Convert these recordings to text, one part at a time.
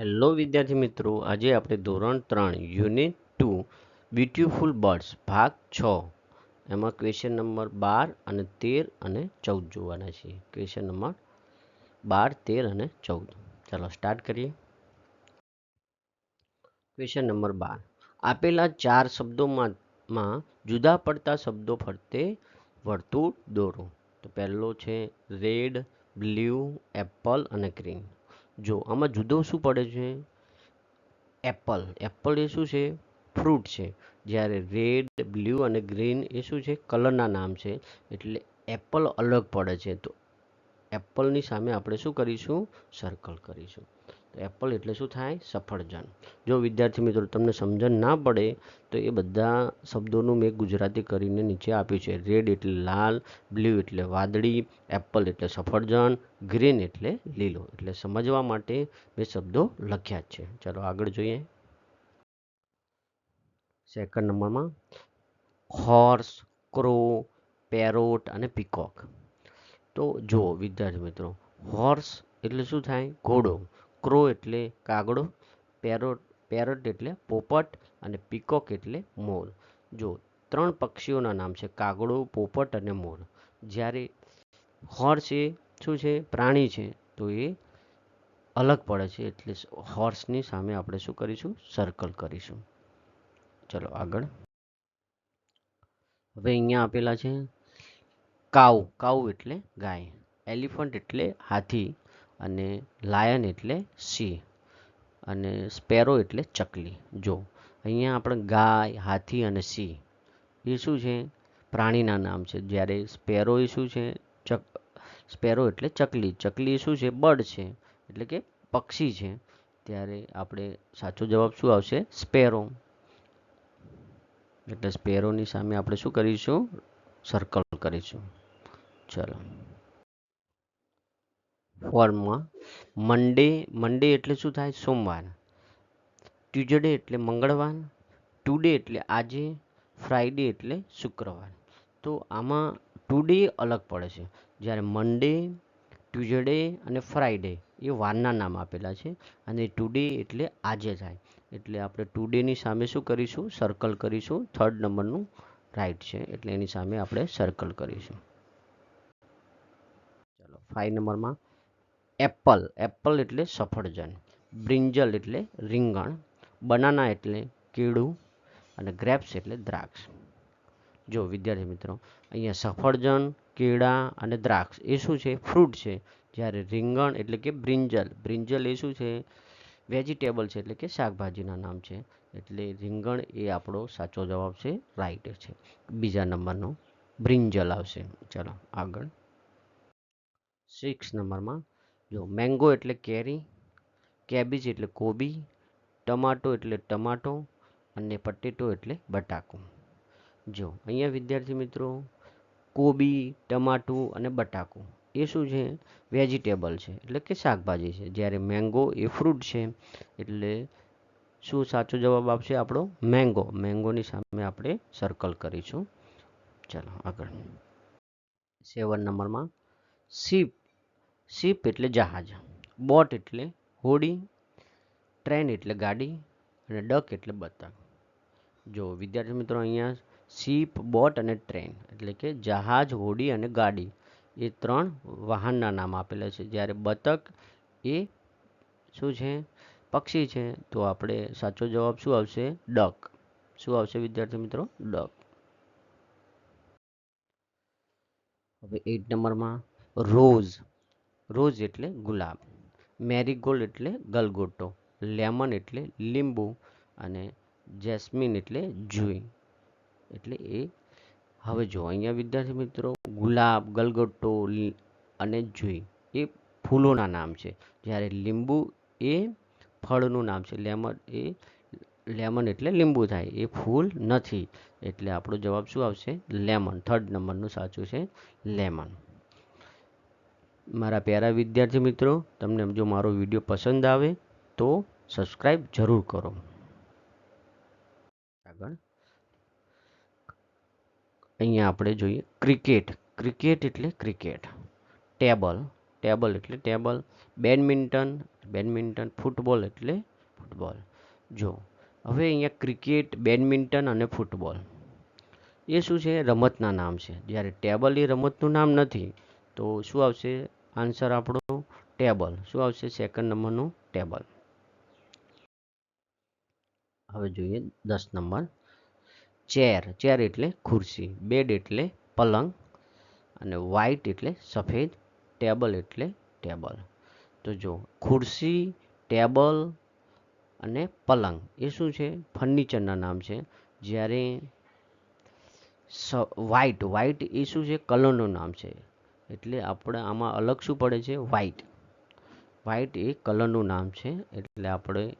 Hello વિદ્યાર્થી મિત્રો, આજે આપણે ધોરણ ત્રણ, યુનિટ ટુ, બ્યુટીફુલ બર્ડ્સ, ભાગ છ. એમાં ક્વેશ્ચન નંબર બાર અને તેર અને ચૌદ જોવાના છીએ. ક્વેશ્ચન નંબર બાર, તેર અને ચૌદ. ચાલો સ્ટાર્ટ કરીએ. ક્વેશ્ચન નંબર બાર. આપેલા ચાર શબ્દોમાં જુદા પડતા શબ્દો ફરતે વર્તુળ દોરો. તો પહેલો છે રેડ બ્લુ એપલ અને ગ્રીન જો, આમાં જુદો શું પડે છે? એપલ. એપલ એ શું છે? ફ્રૂટ છે. જ્યારે રેડ, બ્લુ અને ગ્રીન એ શું છે? કલરના નામ છે. એટલે એપલ અલગ પડે છે. તો એપલની સામે આપણે શું કરીશું? સર્કલ કરીશું. તો એપલ એટલે શું થાય? સફરજન. જો વિદ્યાર્થી મિત્રો તમને સમજણ ના પડે, તો એ બધા શબ્દોનું મેં ગુજરાતી કરીને નીચે આપ્યું છે. રેડ એટલે લાલ બ્લુ એટલે વાદળી એપલ એટલે સફરજન ગ્રીન એટલે લીલો. એટલે સમજવા માટે મેં શબ્દો લખ્યા જ છે. ચાલો આગળ જોઈએ. સેકન્ડ નંબરમાં હોર્સ ક્રો પેરોટ અને પીકોક તો જુઓ વિદ્યાર્થી મિત્રો હોર્સ એટલે શું થાય? ઘોડો. ક્રો એટલે કાગડો, પેરોટ પેરોટ એટલે પોપટ અને પીકોક એટલે મોર. જો, ત્રણ પક્ષીઓના નામ છે, કાગડો, પોપટ અને મોર. જ્યારે હોર્સ એ શું છે? પ્રાણી છે, તો એ અલગ પડે છે, એટલે હોર્સની સામે આપણે શું કરીશું? સર્કલ કરીશું. ચલો, આગળ. હવે અહીંયા આપેલા છે, કાઉ. કાઉ એટલે ગાય. એલિફન્ટ એટલે હાથી. અને લાયન એટલે સિંહ અને સ્પેરો એટલે ચકલી. જો, અહીંયા આપણે ગાય, હાથી અને સિંહ, એ શું છે? પ્રાણીના નામ છે. જ્યારે સ્પેરો એ શું છે? ચક, સ્પેરો એટલે ચકલી. ચકલી શું છે? બર્ડ છે. એટલે કે પક્ષી છે. ત્યારે આપણે સાચો જવાબ શું આવશે? સ્પેરો. એટલે સ્પેરોની સામે આપણે શું કરીશું? સર્કલ કરીશું. ચલો. ફોર્મમાં મંડે મંડે એટલે શું થાય? સોમવાર. ટ્યુઝડે એટલે મંગળવાર, ટુડે એટલે આજે ફ્રાઈડે એટલે શુક્રવાર. તો આમાં ટુડે અલગ પડે છે. જ્યારે મંડે, ટ્યુઝડે અને ફ્રાઈડે એ વારના નામ આપેલા છે અને ટુડે એટલે આજે થાય. એટલે આપણે ટુડેની સામે શું કરીશું? સર્કલ કરીશું. થર્ડ નંબરનું રાઈટ છે. એટલે એની સામે આપણે સર્કલ કરીશું. ચાલો, ફાઇવ નંબરમાં એપલ એપલ એટલે સફરજન, બ્રિંજલ એટલે રીંગણ, બનાના એટલે કેળું અને ગ્રેપ્સ એટલે દ્રાક્ષ. જો વિદ્યાર્થી મિત્રો, અહીંયા સફરજન, કેળા અને દ્રાક્ષ એ શું છે? ફ્રૂટ છે. જ્યારે રીંગણ એટલે કે બ્રિંજલ બ્રિંજલ એ શું છે? વેજીટેબલ છે એટલે કે શાકભાજીના નામ છે. એટલે રીંગણ એ આપણો સાચો જવાબ છે, રાઈટ છે. બીજા નંબરનો બ્રિંજલ આવશે. ચલો આગળ. સિક્સ નંબરમાં જો મેંગો એટલે કેરી કેબીજ એટલે કોબી, ટમાટો એટલે ટમાટો અને પટેટો એટલે બટાકો. જો અહીંયા વિદ્યાર્થી મિત્રો, કોબી, ટમાટું અને બટાકું એ શું છે? વેજીટેબલ છે, એટલે કે શાકભાજી છે. જ્યારે મેંગો એ ફ્રૂટ છે, એટલે શું સાચો જવાબ આપશે આપણો? મેંગો મેંગોની સામે આપણે સર્કલ કરીશું. ચાલો આગળ. સેવન નંબરમાં શીપ શીપ એટલે જહાજ, બોટ એટલે હોડી, ટ્રેન એટલે ગાડી અને ડક એટલે બતક. જો વિદ્યાર્થી મિત્રો અહીંયા શિપ, બોટ અને ટ્રેન એટલે કે જહાજ, હોડી અને ગાડી એ ત્રણ વાહનના નામ આપેલા છે. જ્યારે બતક એ શું છે? પક્ષી છે. તો આપણે સાચો જવાબ શું આવશે? ડક. શું આવશે વિદ્યાર્થી મિત્રો? ડક. હવે એટ નંબરમાં રોઝ. રોઝ એટલે ગુલાબ, મેરીગોલ્ડ એટલે ગલગોટો, લેમન એટલે લીંબુ અને જેસ્મિન એટલે જુઈ. એટલે એ હવે જો અહીંયા વિદ્યાર્થી મિત્રો ગુલાબ, ગલગોટો અને જુઈ એ ફૂલોના નામ છે. જ્યારે લીંબુ એ ફળનું નામ છે. લેમન એ લેમન એટલે લીંબુ થાય. એ ફૂલ નથી. એટલે આપણો જવાબ શું આવશે? લેમન. થર્ડ નંબરનું સાચું છે લેમન. મારા પ્યારા વિદ્યાર્થી મિત્રો, તમને જો મારો વીડિયો પસંદ આવે તો સબસ્ક્રાઈબ જરૂર કરો. આગળ. અહીંયા આપણે જોઈએ ક્રિકેટ ક્રિકેટ એટલે ક્રિકેટ ટેબલ ટેબલ એટલે ટેબલ બેડમિન્ટન બેડમિન્ટન ફૂટબોલ એટલે ફૂટબોલ જો, હવે અહીંયા ક્રિકેટ બેડમિન્ટન અને ફૂટબોલ એ શું છે? રમતના નામ છે. જ્યારે ટેબલ એ રમતનું નામ નથી, તો શું આવશે? આન્સર આપણો ટેબલ શું આવશે? સેકન્ડ નંબરનું ટેબલ હવે જોઈએ દસ નંબર. ચેર ચેર એટલે ખુરશી. બેડ એટલે પલંગ. અને વ્હાઇટ એટલે સફેદ. ટેબલ એટલે ટેબલ તો જો, ખુરશી ટેબલ અને પલંગ એ શું છે? ફર્નિચરના નામ છે. જ્યારે વ્હાઇટ વ્હાઇટ એ શું છે? કલરનું નામ છે. એટલે આપણે આમાં અલગ શું પડે છે? વ્હાઇટ વ્હાઇટ એ કલરનું નામ છે, એટલે આપણે,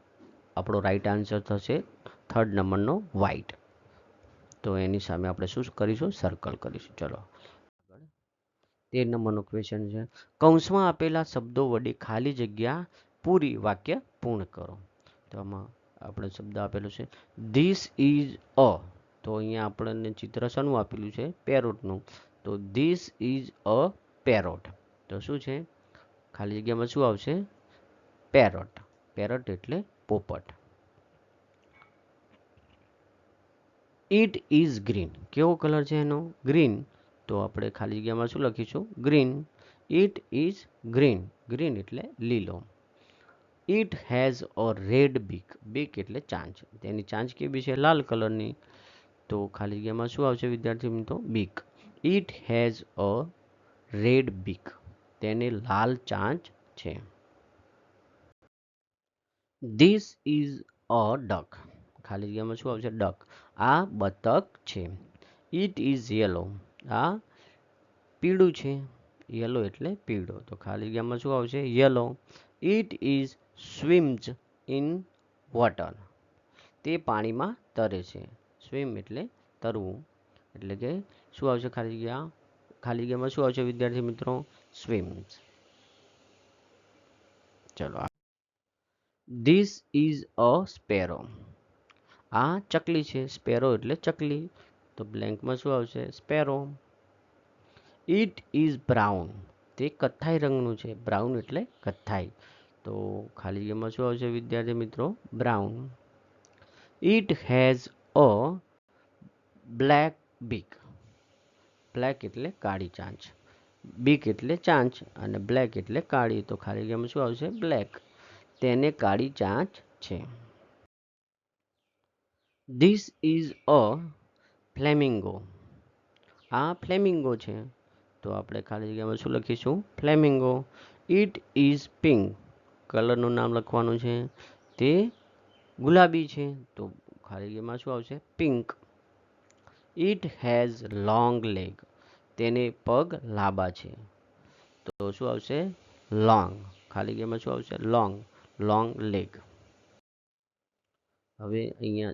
આપણો રાઈટ આન્સર થશે થર્ડ નંબરનો વ્હાઇટ તો એની સામે આપણે શું કરીશું? સર્કલ કરીશું. ચલો. તેર નંબરનો ક્વેશ્ચન છે. કૌંસમાં આપેલા શબ્દો વડે ખાલી જગ્યા પૂરી વાક્ય પૂર્ણ કરો. તો આમાં આપણે શબ્દ આપેલો છે. ધીસ ઇઝ અ તો અહીંયા આપણને ચિત્ર શાનું આપેલું છે? પેરોટનું તો ધીસ ઇઝ અ પેરોટ તો શું છે? ખાલી જગ્યામાં શું આવશે? પેરોટ પેરોટ એટલે પોપટ. ઇટ ઇઝ ગ્રીન કેવો કલર છે એનો? ગ્રીન તો આપણે ખાલી જગ્યામાં શું લખીશું? Green it is green green એટલે લીલો. ઇટ હેઝ અ રેડ બીક બીક એટલે ચાંચ. તેની ચાંચ કેવી છે? લાલ કલરની તો ખાલી જગ્યામાં શું આવશે વિદ્યાર્થી મિત્રો? બીક ઇટ હેઝ અ રેડ બીક તેને લાલ ચાંચ છે. ધીસ ઇઝ અ ડક ખાલી જગ્યામાં શું આવશે? ડક આ બતક છે. ઇટ ઇઝ યેલો આ પીળું છે. યેલો એટલે પીળો. તો ખાલી જગ્યામાં શું આવશે? Yellow it is swims in water તે પાણીમાં તરે છે. સ્વિમ એટલે તરવું. એટલે કે શું આવશે ખાલી જગ્યા? ખાલી જગ્યામાં શું આવશે વિદ્યાર્થી મિત્રો? સ્વિમ્સ ચલો ધીસ ઇઝ અ સ્પેરો આ ચકલી છે. સ્પેરો એટલે ચકલી. તો બ્લેન્કમાં શું આવશે? સ્પેરો ઇટ ઇઝ બ્રાઉન તે કથ્થાઈ રંગનું છે. બ્રાઉન એટલે કથ્થાઈ. તો ખાલી જગ્યામાં શું આવશે વિદ્યાર્થી મિત્રો? Brown it has a black beak. Black એટલે કાળી ચાંચ. બીક એટલે ચાંચ અને બ્લેક એટલે કાળી. તો ખાલી જગ્યામાં શું આવશે? બ્લેક તેને કાળી ચાંચ છે. ધીસ ઇઝ અ ફ્લેમિંગો આ ફ્લેમિંગો છે. તો આપણે ખાલી જગ્યામાં શું લખીશું? ફ્લેમિંગો ઇટ ઇઝ પિંક કલરનું નામ લખવાનું છે. તે ગુલાબી છે. તો ખાલી જગ્યામાં શું આવશે? Pink it has long leg. તેને પગ લાંબા છે. તો શું આવશે? લોંગ. ખાલી ગેમાં શું આવશે? લોંગ. Long leg. હવે અહીંયા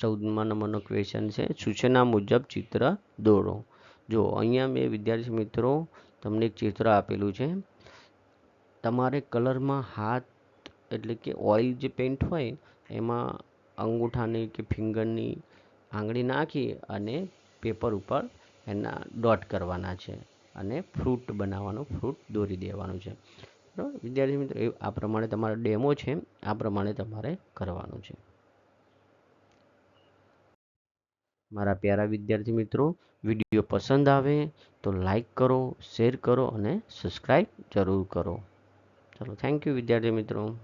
ચૌદમા નંબરનો ક્વેશ્ચન છે. સૂચના મુજબ ચિત્ર દોરો. જો અહીંયા મેં વિદ્યાર્થી મિત્રો, તમને એક ચિત્ર આપેલું છે. તમારે કલરમાં હાથ એટલે કે ઓઇલ જે પેન્ટ હોય, એમાં અંગૂઠાની કે ફિંગરની આંગળી નાખી અને પેપર ઉપર એના ડોટ કરવાના છે અને ફ્રૂટ બનાવવાનું, ફ્રૂટ દોરી દેવાનું છે. બરાબર? વિદ્યાર્થી મિત્રો આ પ્રમાણે તમારો ડેમો છે, આ પ્રમાણે તમારે કરવાનું છે. મારા પ્યારા વિદ્યાર્થી મિત્રો, વીડિયો પસંદ આવે તો લાઈક કરો, શેર કરો અને સબસ્ક્રાઈબ જરૂર કરો. ચલો, થેન્ક યુ વિદ્યાર્થી મિત્રો.